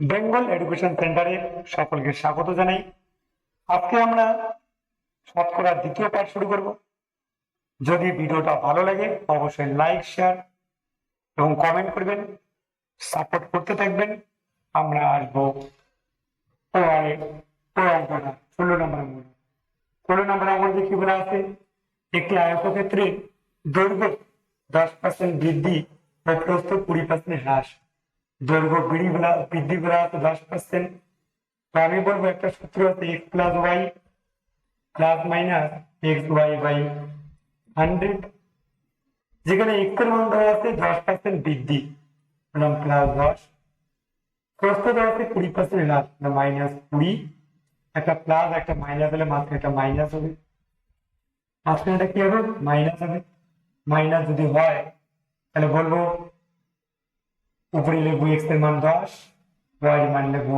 Bengal education সেন্টারে সকলকে স্বাগত জানাই। আজকে আমরা শতকরা দ্বিতীয় পাঠ শুরু করব। যদি ভিডিওটা ভালো লাগে, অবশ্যই লাইক, শেয়ার এবং কমেন্ট করবেন, সাপোর্ট করতে থাকবেন। আমরা আসব ষোলো নম্বর অঙ্ক ষোলো নম্বর অঙ্কতে কি বলা আছে? একটি আয়তক্ষেত্রে দৈর্ঘ্য দশ পার্সেন্ট বৃদ্ধি কুড়ি পার্সেন্ট হ্রাস। দৈর্ঘ্য বৃদ্ধি বৃদ্ধি আছে দশ পার্সেন্ট আমি বলব একটা সূত্র আছে X plus Y plus minus X Y by hundred যেখানে এক্সের মান দেওয়া আছে দশ পার্সেন্ট বৃদ্ধি। প্লাস দশ। প্রস্থ দেওয়া আছে কুড়ি পার্সেন্ট হ্রাস মাইনাস কুড়ি। একটা প্লাস একটা মাইনাস হলে মাত্র একটা মাইনাস হবে। মাঝখানে এটা কি হবে? মাইনাস হবে। মাইনাস যদি হয়, তাহলে বলব উপরে লিখব এক্সের মান দশ ওয়াই এর মান লিখব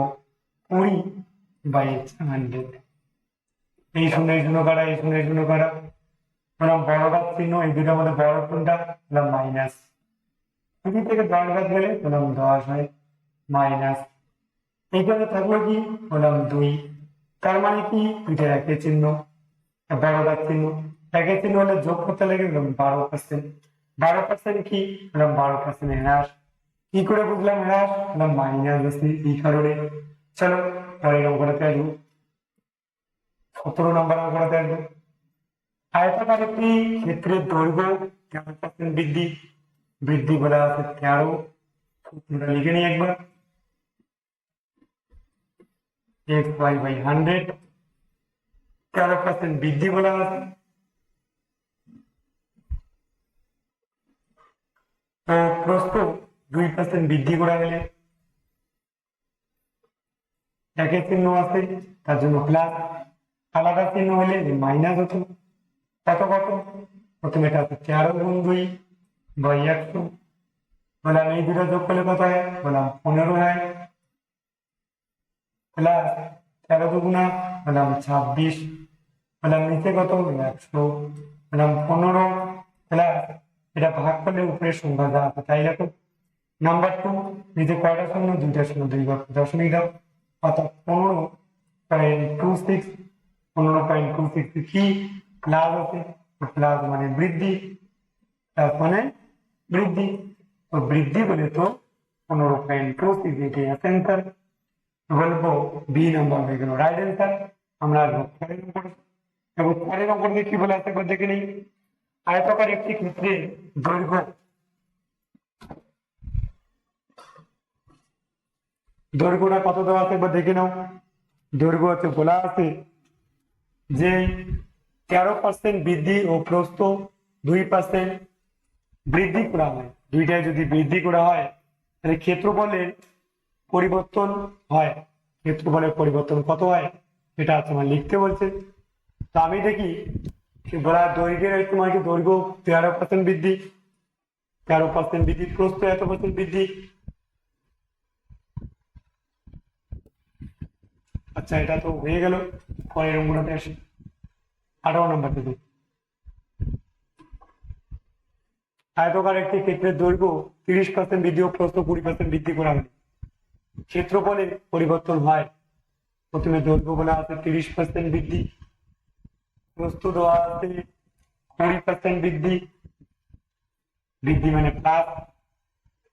কুড়ি বাই এক্স হান্ড্রেড এই শূন্য এই শূন্য কাটা এই শূন্য এই শূন্য কাটা বললাম বড়টা চিহ্ন, এই দুটার মধ্যে বড় কোনটা? বললাম মাইনাস কুড়ি থেকে দশ বাদ গেলে বললাম দশ হয় মাইনাস এইখানে থাকল কি? বললাম দুই। তার মানে কি? দুইটা একই চিহ্ন বড়টা চিহ্ন। একই চিহ্ন হলে যোগ করতে লাগে বারো পার্সেন্ট বারো পার্সেন্ট কি? বললাম বারো পার্সেন্ট হ্রাস। কি করে বুঝলাম হ্রাস বললাম মাইনাস বেশি এই কারণে। চলো পরের অঙ্কটাতে আসব সতেরো নম্বর অঙ্কটাতে আসব আয়তাকার একটি ক্ষেত্রের দৈর্ঘ্য তেরো পার্সেন্ট বৃদ্ধি। বৃদ্ধি বলা আছে তেরো। তোমরা লিখে নিই একবার। এক্স ওয়াই বাই হান্ড্রেড তেরো পার্সেন্ট বৃদ্ধি বলা আছে। তো প্রস্থ দুই পার্সেন্ট বৃদ্ধি করা গেলে একের চিহ্ন আছে, তার জন্য প্লাস আলাদা চিহ্ন হলে মাইনাস হতো কত কত? প্রথমে এটা তেরো গুণ দুই একশো বললাম এই দুটো যোগ করলে কত হয়? বললাম পনেরো হয়। প্লাস তেরো দুগুণা, বললাম ছাব্বিশ। বললাম নিচে কত? একশো। বললাম পনেরো। প্লাস এটা ভাগ করলে উপরে সংখ্যা যা আছে তাই নাম্বার টু নিচে কয়টা শূন্য? দুইটা শূন্য, দুই দশমিক দাও। অর্থাৎ পনেরো পয়েন্ট টু সিক্স পনেরো পয়েন্ট টু সিক্স কি? প্লাস আছে প্লাস মানে বৃদ্ধি। প্লাস মানে বৃদ্ধি, তো বৃদ্ধি বলে তো পনেরো পয়েন্ট টু সিক্স এটি অ্যান্সার বলব বি নাম্বার হয়ে গেল রাইট অ্যান্সার আমরা আসব পরের নম্বর এবং পরের নম্বর দিয়ে কি বলে আছে একবার দেখে নিই। আয়তকার একটি ক্ষেত্রে দৈর্ঘ্য দৈর্ঘ্যটা কত দেওয়া আছে একবার দেখে নাও। দৈর্ঘ্য হচ্ছে বলা আছে যে তেরো পার্সেন্ট বৃদ্ধি ও প্রস্থ দুই পার্সেন্ট বৃদ্ধি করা হয়। দুইটাই যদি বৃদ্ধি করা হয়, তাহলে ক্ষেত্রফলের পরিবর্তন হয়। ক্ষেত্রফলের পরিবর্তন কত হয়? এটা আমার লিখতে বলছে। তো আমি দেখি বলা দৈর্ঘ্যের তোমার কি দৈর্ঘ্য তেরো পার্সেন্ট বৃদ্ধি, তেরো পার্সেন্ট বৃদ্ধি, প্রস্থ এত পার্সেন্ট বৃদ্ধি আচ্ছা এটা তো হয়ে গেল। পরের নম্বরটাতে আসি। আঠারো নম্বর থেকে আয়তকার একটি ক্ষেত্রের দৈর্ঘ্য তিরিশ পার্সেন্ট বৃদ্ধি ও প্রস্থ কুড়ি পার্সেন্ট বৃদ্ধি করা হয় ক্ষেত্রফলে পরিবর্তন হয়। প্রথমে দৈর্ঘ্য বলা আছে তিরিশ পার্সেন্ট বৃদ্ধি, প্রস্থ দেওয়া আছে কুড়ি পার্সেন্ট বৃদ্ধি। বৃদ্ধি মানে প্লাস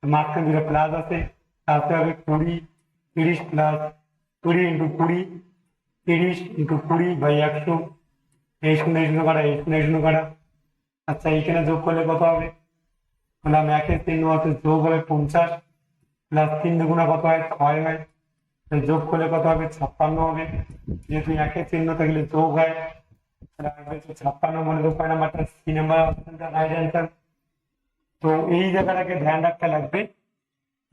মাঝখানে দুটো প্লাস আছে তাতে হবে কুড়ি, তিরিশ প্লাস কুড়ি ইন্টু কুড়ি, তিরিশ ইন্টু কুড়ি বাই একশো। এই শূন্য শূন্য কাটা, এই শূন্য শূন্য কাটা। আচ্ছা এইখানে যোগ করলে কত হবে? বললাম একের চিহ্ন আছে যোগ হবে পঞ্চাশ, প্লাস তিন দুগুণা কত হয়? ছয় হয়। যোগ করলে কত হবে? ছাপ্পান্ন হবে। যেহেতু একের চিহ্ন থাকলে যোগ হয় ছাপ্পান্ন মনে তো কয় নাম্বারটা সি নাম্বার অপশনটা রাইট অ্যান্সার তো এই জায়গাটাকে ধ্যান রাখতে লাগবে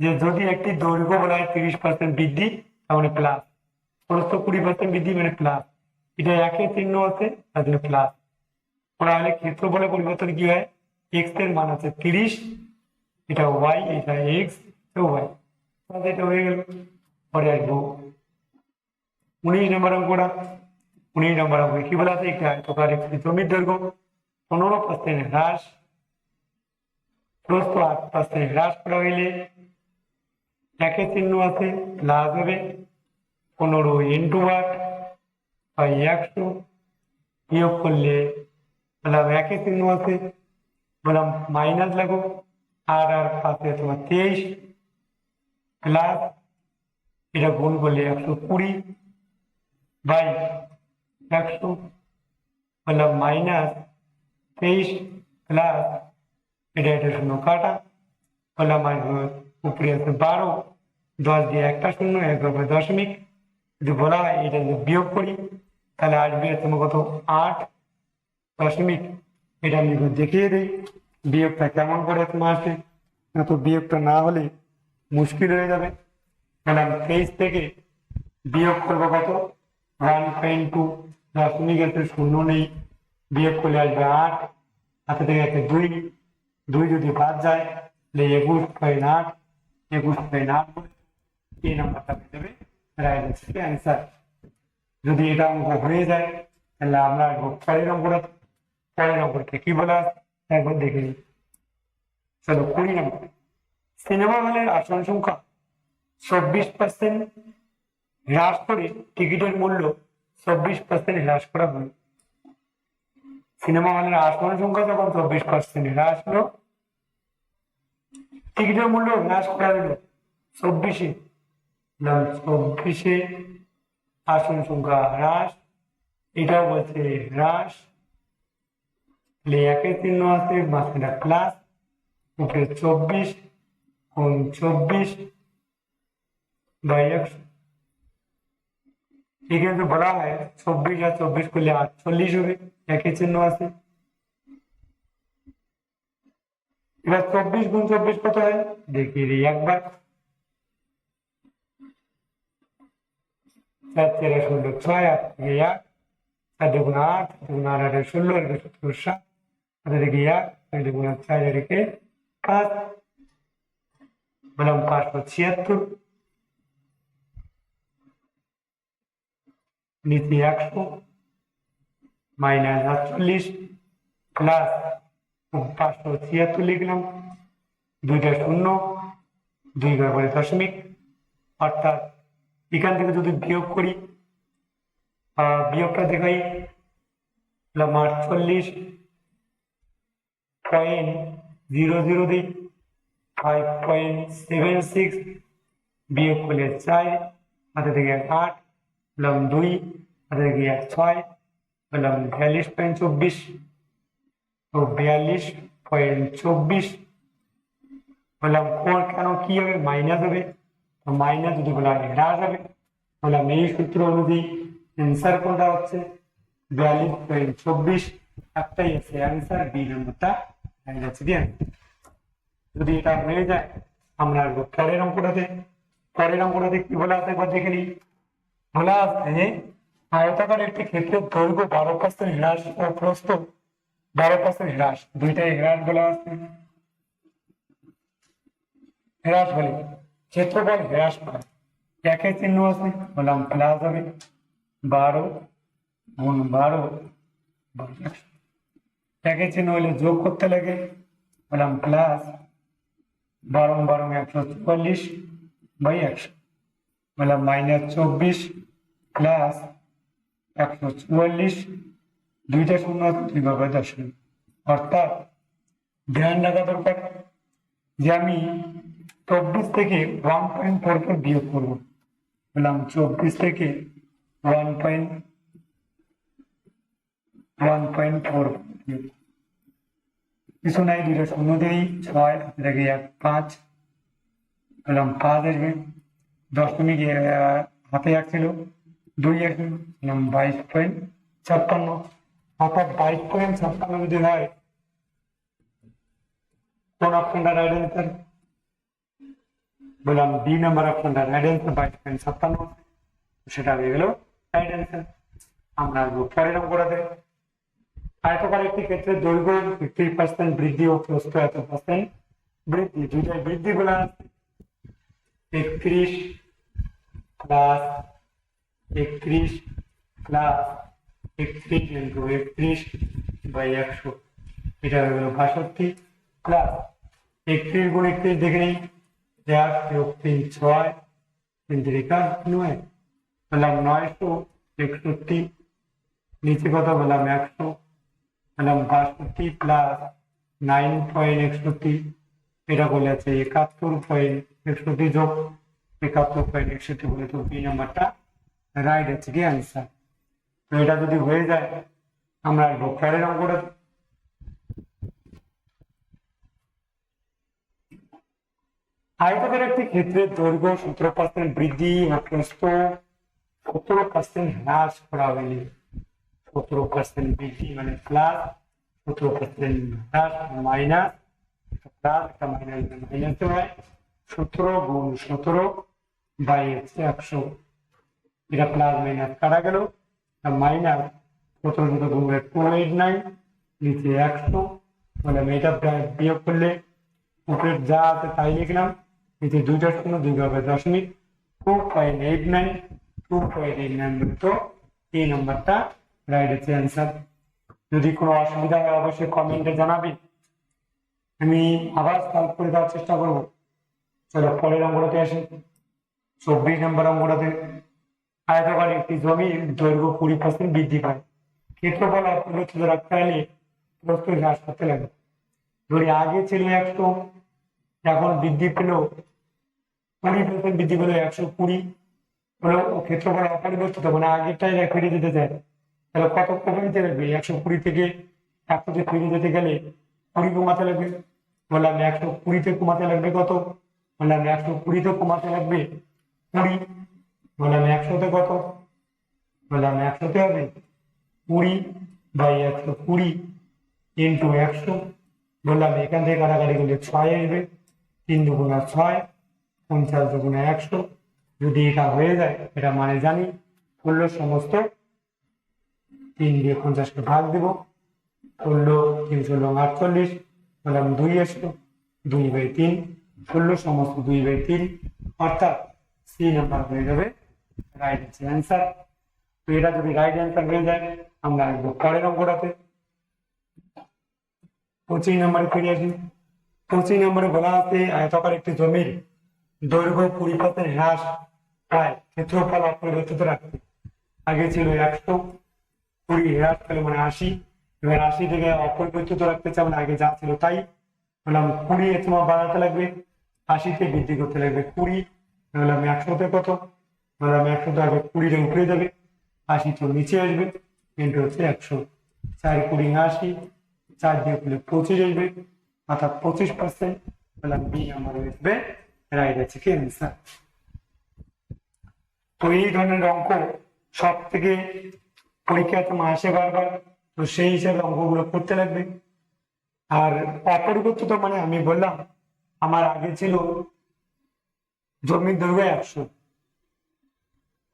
যে যদি একটি দৈর্ঘ্য বলা হয় তিরিশ পার্সেন্ট বৃদ্ধি তার প্লাস প্রস্থ কুড়ি পার্সেন্ট বৃদ্ধি মানে প্লাস এটা একের চিহ্ন আছে, তার জন্য প্লাস তাহলে ক্ষেত্রফলে পরিবর্তন কি হয়? এক্সের মান আছে তিরিশ, এটা ওয়াই এটা এক্স ওয়াই তাহলে এটা হয়ে গেল। পরে আসব। উনিশ নম্বর অঙ্কটা। উনিশ নম্বর অঙ্ক কি বলা আছে? একটা আয়তকার একটি জমির দৈর্ঘ্য। পনেরো পার্সেন্ট হ্রাস। প্রস্থ আট পার্সেন্ট হ্রাস করা হইলে একের চিহ্ন আছে প্লাস হবে। পনেরো ইন্টু আট বাই একশো বিয়োগ করলে বললাম একের চিহ্ন আছে। বললাম মাইনাস লাগো। আর আর পাশে তোমার তেইশ। প্লাস এটা গুণ করলে একশো কুড়ি বাই একশো বললাম মাইনাস তেইশ প্লাস এটা এটা শূন্য কাটা। বললাম উপরে আছে বারো। দশ দিয়ে একটা শূন্য, এক দশমিক। যদি বলা হয় এটা যদি বিয়োগ করি, তাহলে আসবে তোমার কত? আট দশমিক। এটা আমি একটু দেখিয়ে দিই, বিয়োগটা কেমন করে তোমার আসে তো বিয়োগটা না হলে মুশকিল হয়ে যাবে। বললাম তেইশ থেকে বিয়োগ করব কত? ওয়ান পয়েন্ট টু দশমিক আছে শূন্য নেই। বিয়োগ করলে আসবে আট। হাতে থেকে একটা দুই। দুই যদি বাদ যায়, তাহলে একুশ পয়েন্ট আট। একুশ পয়েন্ট আট এই নাম্বারটা পেয়ে যাবে। যদি এটা অঙ্ক হয়ে যায়, তাহলে আমরা পরের নম্বর পরের নম্বরকে কি বলা একবার দেখে নিই। চলো, কুড়ি নম্বর। সিনেমা হলের আসন সংখ্যা চব্বিশ পার্সেন্ট হ্রাস করে টিকিটের মূল্য চব্বিশ পার্সেন্ট হ্রাস করা হলো। সিনেমা হলের আসন সংখ্যা যখন চব্বিশ পার্সেন্ট হ্রাস হলো, টিকিটের মূল্য হ্রাস করা হলো চব্বিশে। চব্বিশে আসন সংখ্যা হ্রাস এটাও বলছে হ্রাস একের চিহ্ন আছে, মাঝখানে প্লাস উপরে চব্বিশ কোন চব্বিশ, বাই একশো এখানে বলা হয় চব্বিশ আর চব্বিশ করলে আটচল্লিশ হবে একই চিহ্ন আছে। এবার চব্বিশ গুণ চব্বিশ কত হয়? দেখি রে একবার। চার তেরো ষোলো ছয় আট থেকে এক চার দুগুণ আট দুগুণ আট আটে ষোলো আটে সত্তর সাত হাতে থেকে এক চার দুগুণ আট চার পাঁচ বললাম পাঁচশো ছিয়াত্তর নিচে একশো মাইনাস আটচল্লিশ প্লাস পাঁচশো ছিয়াত্তর লিখলাম দুইটা শূন্য দুই করে দশমিক অর্থাৎ এখান থেকে যদি বিয়োগ করি বিয়োগটা দেখাই বললাম আটচল্লিশ পয়েন্ট জিরো জিরো দিই ফাইভ পয়েন্ট সেভেন সিক্স বিয়োগ করলে চার, হাতে থেকে আট বললাম দুই, হাতে থেকে এক ছয় বললাম বিয়াল্লিশ পয়েন্ট চব্বিশ। তো বিয়াল্লিশ পয়েন্ট চব্বিশ বললাম কোন কেন কি হবে? মাইনাস হবে। মাইনাস যদি বলা হয় হবে বললাম এই সূত্র অনুযায়ী অ্যান্সার কোনটা হচ্ছে? বিয়াল্লিশ চব্বিশ, একটাই আছে অ্যান্সার বি নম্বরটা যাচ্ছে দিয়ে যদি এটা হয়ে যায়, আমরা আসব পরের অঙ্কটাতে পরের অঙ্কটাতে কি বলা আছে একবার দেখে নিই। বলা আছে আয়তাকার একটি ক্ষেত্রের দৈর্ঘ্য বারো পার্সেন্ট হ্রাস ও প্রস্থ বারো পার্সেন্ট হ্রাস, দুইটাই হ্রাস বলা আছে। হ্রাস বলে। ক্ষেত্রফল হ্রাস পায়। একের চিহ্ন আছে, বললাম প্লাস হবে বারো গুণ বারো। একের চিহ্ন হলে যোগ করতে লাগে, বললাম প্লাস বারো বারো একশো চুয়াল্লিশ বাই একশো। বললাম মাইনাস চব্বিশ প্লাস একশো চুয়াল্লিশ, দুইটা শূন্য দুই ভাবে দশমিক অর্থাৎ ধ্যান রাখা দরকার যে আমি চব্বিশ থেকে ওয়ান পয়েন্ট ফোর ফোর বিয়োগ করব। বললাম, চব্বিশ থেকে one point one point four কিছু নাই, দুইটা শূন্য দিই, ছয় রেখে এক, পাঁচ। বললাম, পাঁচ আসবে। দশমিক হাতে এক ছিল, দুই এক বললাম, বাইশ পয়েন্ট ছাপ্পান্ন। অর্থাৎ বাইশ পয়েন্ট ছাপ্পান্ন যদি হয়, কোন অপশনটা রাইট বললাম বি নাম্বার অপশনটা রাইট অ্যান্সার বাইশ পয়েন্ট ছাপ্পান্ন সেটা হয়ে গেল রাইট অ্যান্সার আমরা আসব পরের নম্বরাতে আয়তকার একটি ক্ষেত্রে দৈর্ঘ্য ফিফটি পার্সেন্ট বৃদ্ধি ও প্রস্থ এত পার্সেন্ট বৃদ্ধি দুইটাই বৃদ্ধি আছে একত্রিশ প্লাস একত্রিশ প্লাস একত্রিশ ইন্টু একত্রিশ বাই একশো এটা হয়ে গেল বাষট্টি প্লাস একত্রিশ গুণ একত্রিশ দেখে নেই এক যোগ তিন ছয় তিন রেখা নয় বললাম নয়শো একষট্টি নিচে কত বললাম একশো বললাম বাষট্টি প্লাস নাইন পয়েন্ট একষট্টি এটা বলেছে একাত্তর পয়েন্ট একষট্টি যোগ একাত্তর পয়েন্ট একষট্টি বলে তো বি নাম্বারটা রাইট আছে কি অ্যান্সার তো এটা যদি হয়ে যায় আমরা আসব পরের অঙ্কটা আয়তকার একটি ক্ষেত্রের দৈর্ঘ্য সতেরো পার্সেন্ট বৃদ্ধি ও প্রস্থ সতেরো পার্সেন্ট হ্রাস করা হয়নি। সতেরো পার্সেন্ট বৃদ্ধি মানে প্লাস সতেরো পার্সেন্ট হ্রাস মাইনাস প্লাস একটা মাইনাস মাইনাস হয়। সতেরো গুণ সতেরো বাই একশো। এটা প্লাস মাইনাস কাটা গেল? মাইনাস সতেরো দুটো গুণ টু এইট নাইন নিচে একশো। মানে এটা বিয়োগ করলে উপরে যা আছে তাই লিখলাম। নিচে দুইটা শূন্য দুই হবে। দশমিক two point eight nine two point eight nine তো এই নাম্বারটা রাইট আছে অ্যান্সার যদি কোনো অসুবিধা হয়, অবশ্যই কমেন্টে জানাবি আমি আবার সলভ করে দেওয়ার চেষ্টা করব। চলো, পরের অঙ্কটাতে আসি। চব্বিশ নম্বর অঙ্কটাতে। আয়তকার একটি জমির দৈর্ঘ্য কুড়ি পার্সেন্ট বৃদ্ধি পায়। ক্ষেত্রফল অপরিবর্তিত রাখতে হলে প্রস্তুত হ্রাস করতে লাগে। ধরি আগে ছিল একশো, এখন বৃদ্ধি পেল কুড়ি পার্সেন্ট বৃদ্ধি পেল একশো কুড়ি হলো ক্ষেত্রফল অপরিবর্তিত মানে আগেরটাই ফিরে যেতে চায়। তাহলে কত কমে লাগবে একশো কুড়ি থেকে একশোতে ফিরে যেতে গেলে কুড়ি কমাতে লাগবে। বললাম একশো কুড়িতে কমাতে লাগবে কত? বললাম একশো কুড়িতে কমাতে লাগবে কুড়ি। বললাম একশোতে কত? বললাম একশোতে হবে কুড়ি বাই একশো কুড়ি ইন্টু একশো। বললাম এখান থেকে কাটাকাটি করলে ছয় আসবে। তিন দুগুণা ছয় পঞ্চাশ দুগুণা একশো, যদি এটা হয়ে যায়, এটা মানে জানি করল সমস্ত, তিন দিয়ে পঞ্চাশকে ভাগ দিব, করল তিনশো লং আটচল্লিশ, বললাম দুই আসলো দুই বাই তিন, করল সমস্ত দুই বাই তিন, অর্থাৎ সি নাম্বার হয়ে যাবে রাইট অ্যান্সার তো এটা যদি রাইট অ্যান্সার হয়ে যায়, আমরা আসব পরের অঙ্কটাতে। পঁচিশ নম্বরে ফিরে আসি। পঁচিশ নম্বরে বলা আছে, আয়তকার একটি জমির দৈর্ঘ্য পার্সেন্ট হ্রাস প্রায় ক্ষেত্রফল অপরিবর্তিত রাখতে আগে ছিল একশো কুড়ি হ্রাস পেলে মানে আশি। এবার আশি থেকে অপরিবর্তিত রাখতে চাই মানে আগে যা ছিল তাই। বললাম কুড়ি এর সময় বাড়াতে লাগবে, আশিতে বৃদ্ধি করতে লাগবে কুড়ি বললাম একশোতে কত? বললাম একশোতে আগে কুড়িতে উপরে যাবে, আশি তো নিচে আসবে কিন্তু হচ্ছে একশো। চার কুড়ি আশি, চার দিয়ে পঁচিশ আসবে, অর্থাৎ পঁচিশ পার্সেন্ট বললাম বি নাম্বার আসবে রাইট আছে কি অ্যান্সার তো এই ধরনের অঙ্ক সব থেকে পরীক্ষায় তোমার আসে বারবার, তো সেই হিসাবে অঙ্কগুলো করতে লাগবে। আর অপরিবর্তিত মানে আমি বললাম, আমার আগে ছিল জমির দৈর্ঘ্য একশো।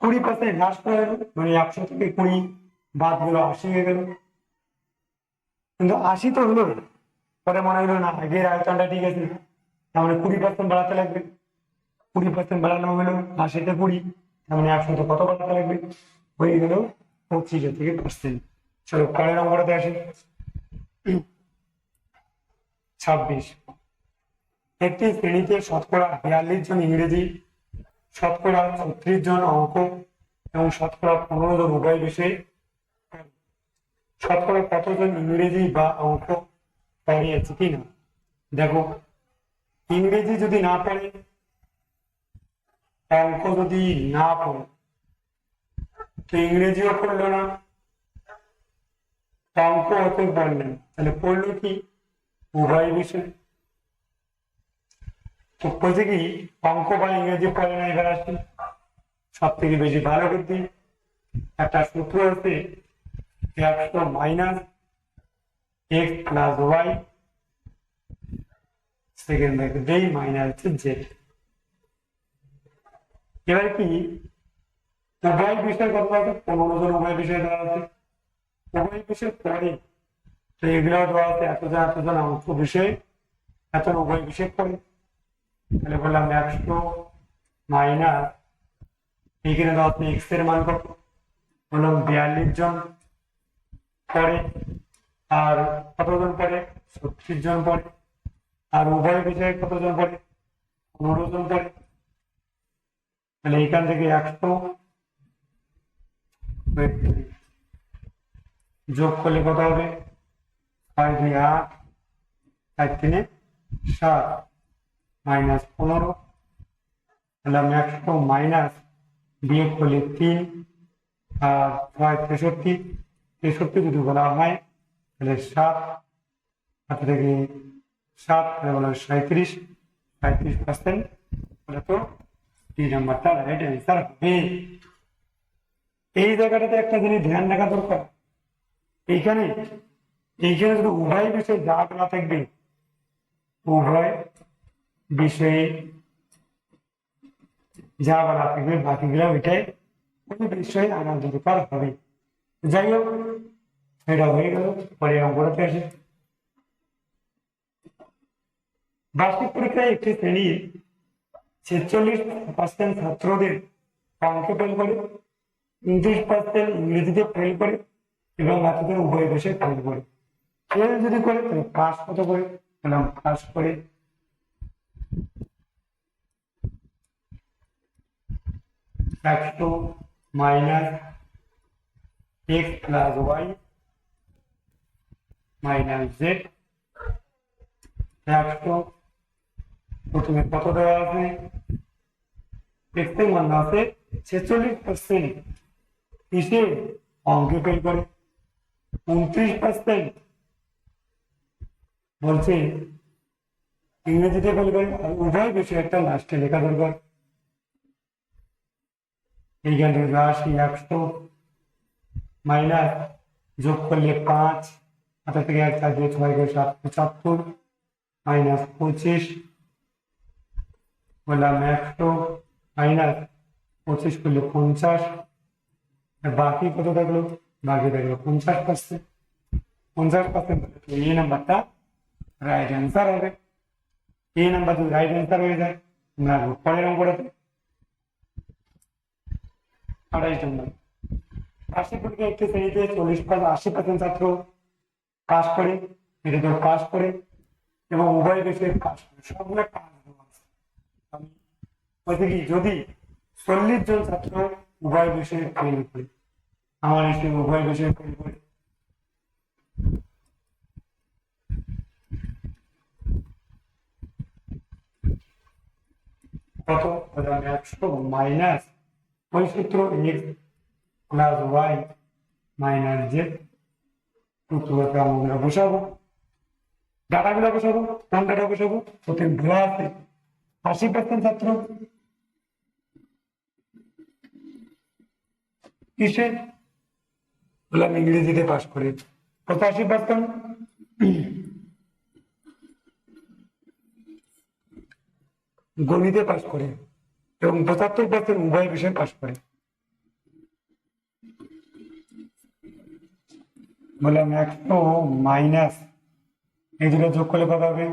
কুড়ি পার্সেন্ট হ্রাস করা গেল মানে একশো থেকে কুড়ি বাদ গেল, আশি হয়ে গেল। কিন্তু আশি তো হলো পরে মনে হলো না, আগের আয়তনটা ঠিক আছে। মানে কুড়ি পার্সেন্ট বাড়াতে লাগবে। কুড়ি পার্সেন্ট বাড়ানো হলো আশিতে কুড়ি, তার মানে কত বাড়াতে লাগবে? হয়ে গেল পঁচিশ থেকে পার্সেন্ট চলো পরের নম্বরটাতে আসি। ছাব্বিশ। একটি শ্রেণীতে শতকরা বিয়াল্লিশ জন ইংরেজি, শতকরা ছত্রিশ জন অঙ্ক এবং শতকরা পনেরো জন উভয় বিষয়ে। শতকরা কতজন ইংরেজি বা অঙ্ক পড়িয়েছে কিনা? দেখো ইংরেজি যদি না পড়ে অঙ্ক যদি না পড়ে, তো ইংরেজিও পড়ল না অঙ্ক হতে পারলেন তাহলে পড়ল কি? উভয় বিষয়। তো বলছে কি, অঙ্ক বা ইংরেজি পড়ে না, এবার আসি। সব থেকে বেশি ভালো বুদ্ধি। একটা সূত্র আছে একশো minus X plus Y second bracket যেই মাইনাস হচ্ছে জেড এবার কি? উভয় বিষয় কত আছে পনেরো জন উভয় বিষয় দেওয়া আছে। উভয় বিষয় পরে তো এগুলো দেওয়া আছে, এতজন এতজন অঙ্ক বিষয়। এত উভয় বিষয় পড়ে তাহলে বললাম একশো মাইনাস এইখানে দেওয়া আছে এক্সের মান কত? বললাম বিয়াল্লিশ জন পরে। আর কতজন পরে? ছত্রিশ জন পরে। আর উভয় বিষয়ে কতজন পরে পনেরো জন পড়ে তাহলে এখান থেকে একশো। যোগ করলে কত হবে? ছয় দুই আট। চার তিনে সাত। মাইনাস পনেরো। তাহলে আমি একশো মাইনাস বিয়োগ করলে তিন। আর ছয় তেষট্টি। তেষট্টি যদি বলা হয়, তাহলে সাত। হাতে থেকে সাত তাহলে সাঁত্রিশ সাঁত্রিশ পার্সেন্ট তো এই নাম্বারটা রাইট অ্যান্সার হবে। এই জায়গাটাতে একটা জিনিস ধ্যান রাখা দরকার। এইখানে এইখানে যদি উভয় বিষয়ে দাগ না থাকবে, উভয় বিষয়ে যা বলা থাকবে, বাকিগুলো ওইটাই ওই বিষয়ে আনা দরকার হবে। যাই হোক এটা হয়ে গেল পরে অঙ্কটাতে আসে। বার্ষিক পরীক্ষায় একটি শ্রেণির ছেচল্লিশ পার্সেন্ট ছাত্রদের অঙ্কে ফেল করে, উনত্রিশ পার্সেন্ট ইংরেজিতে ফেল করে এবং বাকিদের উভয় বিষয়ে ফেল করে। ফেল যদি করে, তাহলে পাস কত করে? তাহলে পাস করে। একশো minus X plus Y minus Z একশো প্রথমে কত দেওয়া আছে? এক্সের মান আছে, ছেচল্লিশ পার্সেন্ট কিসে অঙ্কে ফেল করে। উনত্রিশ পার্সেন্ট বলছে ইংরেজিতে ফেল করে। উভয় বিষয় একটা লাস্টে লেখা দরকার। এইখান থেকে আশি একশো মাইনাস যোগ করলে পাঁচ। হাতে থেকে এক চার দিয়ে ছয় সাত, পঁচাত্তর। মাইনাস পঁচিশ। বললাম একশো মাইনাস পঁচিশ করলে পঞ্চাশ। বাকি কত থাকল? বাকি থাকল পঞ্চাশ পার্সেন্ট পঞ্চাশ পার্সেন্ট এই নাম্বারটা রাইট অ্যান্সার হবে। এই নাম্বার যদি রাইট অ্যান্সার হয়ে যায় আমরা পরের অঙ্কটাতে আড়াইশ নম্বর। বার্ষিক পরীক্ষা একটি শ্রেণীতে চল্লিশ পার্সেন্ট আশি পার্সেন্ট ছাত্র পাস করে এটা তো পাস করে, এবং উভয় বিষয়ে পাস করে। সবগুলো আমি বলছি কি যদি চল্লিশ জন ছাত্র উভয় বিষয়ে ফেল করে, আমার এসে উভয় বিষয়ে ফেল করে। কত? একশো মাইনাস ওই সূত্র এক্স প্লাস ওয়াই মাইনাস সূত্রটাকে আমরা বসাবো। ডাটাগুলো বসাবো কোন ডাটা বসাবো আছে আশি পার্সেন্ট ছাত্র কিসে? বললাম, ইংরেজিতে পাস করে। পঁচাশি পার্সেন্ট গণিতে পাস করে এবং পঁচাত্তর পার্সেন্ট উভয় বিষয়ে পাস করে। বললাম একশো মাইনাস। এই দুটো যোগ করলে কত হবে?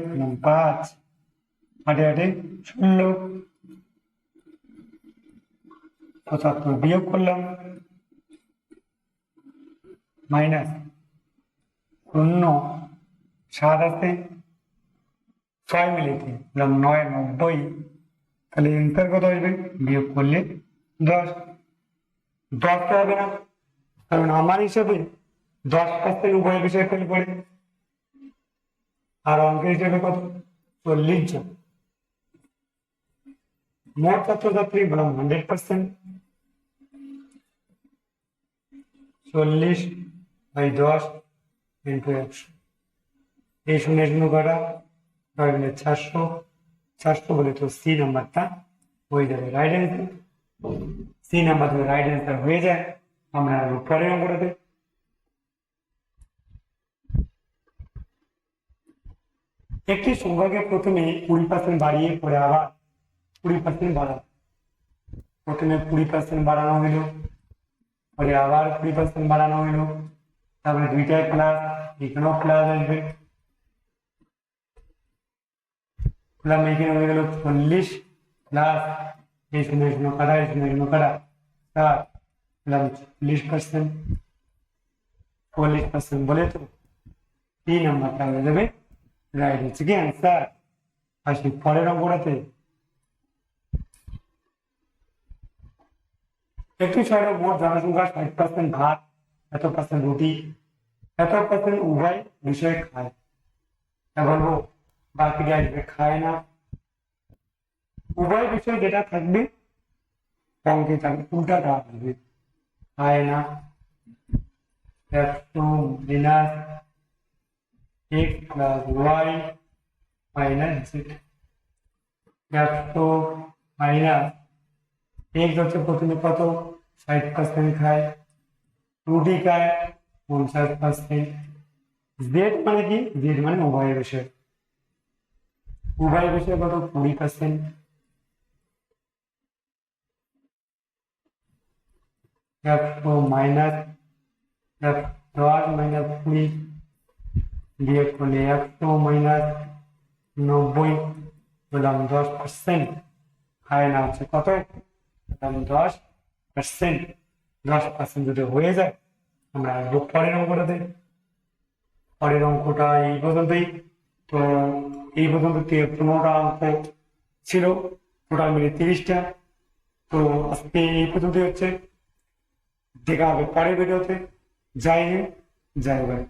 পাঁচ। আটে আটে ষোলো। পঁচাত্তর বিয়োগ করলাম। মাইনাস শূন্য সাত আছে। ছয় মিলিতে বললাম নয়, নব্বই, তাহলে এন্সার কত আসবে? বিয়োগ করলে দশ। দশ তো হবে না, কারণ আমার হিসাবে দশ পার্সেন্ট উভয় বিষয়ে ফেল করে। আর অঙ্ক হিসেবে কত? চল্লিশ জন। মোট ছাত্রছাত্রী বললাম হান্ড্রেড পার্সেন্ট চল্লিশ বাই দশ ইন্টু একশো এই শূন্য শূন্য করা ছয় চারশো চারশো বলে তো সি নাম্বারটা হয়ে যাবে রাইট অ্যান্সার সি নাম্বার যদি রাইট অ্যান্সার হয়ে যায়, আমরা পরের অঙ্কটাতে একটি সংখ্যাকে প্রথমে কুড়ি পার্সেন্ট বাড়িয়ে পরে আবার কুড়ি পার্সেন্ট বাড়ানো প্রথমে কুড়ি পার্সেন্ট বাড়ানো হইল পরে আবার কুড়ি পার্সেন্ট বাড়ানো হইল তারপরে দুইটায় ক্লাস এখানেও প্লাস আসবে। প্লাস এখানে হয়ে গেল চল্লিশ প্লাস এই শূন্য শূন্য কাটা, এই শূন্য শূন্য কাটা। সাত প্লাস চল্লিশ পার্সেন্ট চল্লিশ পার্সেন্ট বলে তো এই নাম্বারটা হয়ে যাবে। রাইট হচ্ছে কি অ্যান্সার আসি পরের অঙ্কটাতে একটি শহরের মোট জনসংখ্যা ষাট পার্সেন্ট ভাত এত পার্সেন্ট রুটি এত পার্সেন্ট উভয় বিষয়ে খায় তা বলব বাকিটা আসবে খায় না উভয় বিষয় যেটা থাকবে অঙ্কে থাকবে উল্টাটা আসবে খায় না একশো minus X plus Y minus Z একশো মাইনাস এক্স হচ্ছে প্রথমে কত ষাট পার্সেন্ট খায় রুটি খায় পঞ্চাশ পার্সেন্ট জেড মানে কি জেড মানে উভয় বিষয় উভয় বিষয় কত কুড়ি পার্সেন্ট একশো মাইনাস দশ মাইনাস কুড়ি বিয়োগ করলে একশো মাইনাস নব্বই বললাম দশ পার্সেন্ট খায় না হচ্ছে কত বললাম দশ পার্সেন্ট দশ পার্সেন্ট যদি হয়ে যায়, আমরা আসব পরের অঙ্কটাতে পরের অঙ্কটা এই পর্যন্তই। তো এই পর্যন্ত পনেরোটা অঙ্ক ছিল। টোটাল মিলে তিরিশটা। তো আজকে এই পর্যন্তই হচ্ছে। দেখা হবে পরের ভিডিওতে হিন্দ, জয় ভারত।